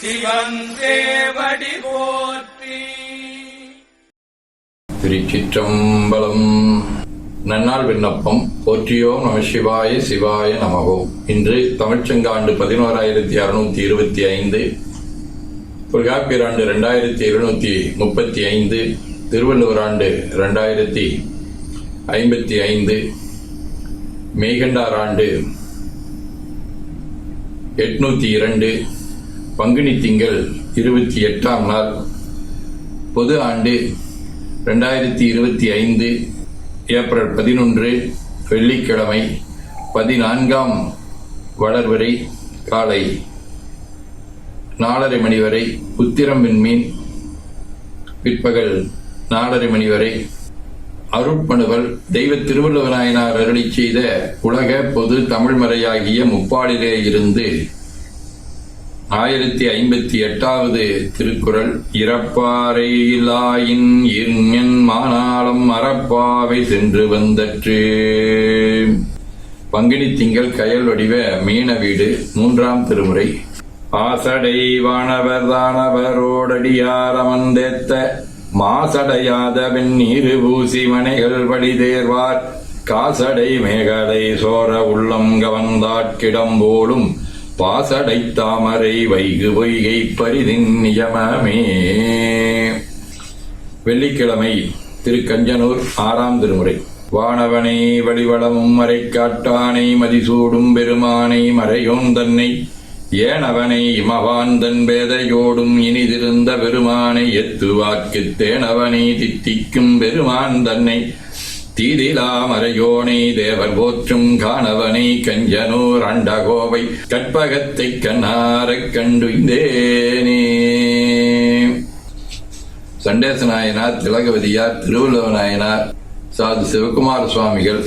சிவன் தேவடி போற்றி திருச்சிற்றம்பலம். நன்னால் விண்ணப்பம். போற்றியோம் நம சிவாய சிவாய நமகோம் இன்று தமிழ்ச்சங்காண்டு பதினோராயிரத்தி அறுநூத்தி இருபத்தி ஐந்து தொல்காப்பியர் ஆண்டு ரெண்டாயிரத்தி இருநூத்தி முப்பத்தி ஐந்து திருவள்ளுவர் ஆண்டு ரெண்டாயிரத்தி ஐம்பத்தி ஐந்து மெய்கண்டார் ஆண்டு எட்நூத்தி இரண்டு பங்குனி திங்கள் இருபத்தி எட்டாம் நாள் பொது ஆண்டு ரெண்டாயிரத்தி இருபத்தி ஐந்து ஏப்ரல் பதினொன்று வெள்ளிக்கிழமை பதினான்காம் வளர்வரை காலை நாலரை மணி வரை உத்திரம் விண்மீன் பிற்பகல் நாலரை மணி வரை அருட்பணுவல் தெய்வ திருவள்ளுவநாயனார் அருளி செய்த உலக பொது தமிழ்மறையாகிய முப்பாடிலே இருந்து ஆயிரத்தி ஐம்பத்தி எட்டாவது திருக்குறள் இறப்பாறையிலாயின் இருஞன் மானாளம் அறப்பாவை சென்று வந்தற்று. பங்கினி திங்கள் கயல் வடிவ மீன வீடு மூன்றாம் திருமுறை. ஆசடை வானவர் தானவரோடடியாரமந்தேத்த அமர்ந்தேத்த மாசடையாத பூசி மனைகள் வழி தேர்வார். காசடை மேகலை சோர உள்ளம் கவர்ந்தாட்கிடம் போலும் பாசடை தாமரை வைகு பொய்கை பரிதின் நியமமே. வெள்ளிக்கிழமை திருக்கஞ்சனூர் ஆறாம் திருமுறை. வானவனை வழிவளமும் மறை காட்டானை மதிசூடும் பெருமானை மறையோன் தன்னை. ஏனவனை இமவாந்தன் பேதையோடும் இனிதிருந்த பெருமானை எத்துவாக்கு தேனவனை தித்திக்கும் பெருமான் தன்னை. தீதிலாமரையோனை தேவர் போற்றும் காணவனை கஞ்சனூர் அண்டகோவை கற்பகத்தை கண்ணாரக் கண்டுந்தேனே சண்டேச நாயனார் திலகவதியார் திருவள்ளுவ நாயனார் சாது சிவகுமார சுவாமிகள்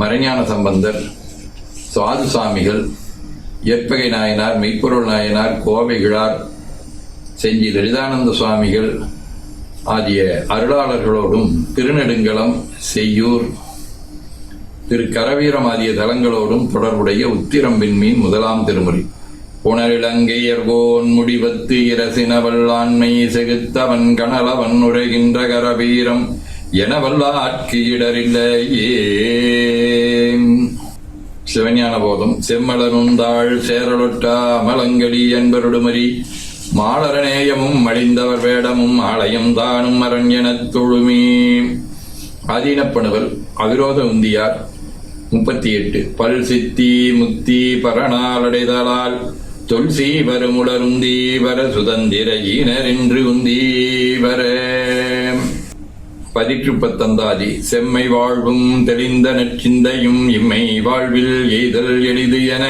மறைஞான சம்பந்தர் சாது சுவாமிகள் ஏற்பகை நாயனார் மெய்ப்பொருள் நாயனார் கோவைகிழார் செஞ்சி லலிதானந்த சுவாமிகள் ஆகிய அருளாளர்களோடும் திருநெடுங்கலம் செய்யூர் திரு கரவீரம் ஆகிய தலங்களோடும் தொடர்புடைய உத்திரம் மீன் முதலாம் திருமுறை. புனரிலங்கையர்கோன் முடிவத்து இரசின வல்லாண்மை செகுத்தவன் கனலவன் உரைகின்ற கரவீரம் என வல்லாட்கு இடரில்லையே சிவஞான போதம் செம்மலனுந்தாள் சேரலொட்டா அமலங்கடி என்பருடுமரி மாலரநேயமும் மடிந்தவர் வேடமும் ஆலயம் தானும் அரண் எனத் தொழுமே. ஆதீனப்பணுவல் அவிரோத உந்தியார் முப்பத்தி எட்டு பல் சித்தி முத்தி பரணாலடைதலால் தொல்சி வருமுடர் உந்தீவர சுதந்திர ஈனர் என்று உந்தி பதிற்று பத்தந்தாதி செம்மை வாழ்வும் தெளிந்த நற்சிந்தையும் இம்மை வாழ்வில் எய்தல் எளிது என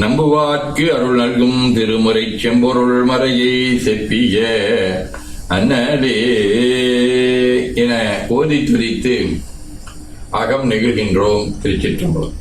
நம்புவார்க்கு அருள் நல்கும் திருமுறை செம்பொருள் மறையை செப்பிய அன்னலே என ஓதி துரித்து அகம் நெகிழ்கின்றோம் திருச்சிற்றம்பலம்.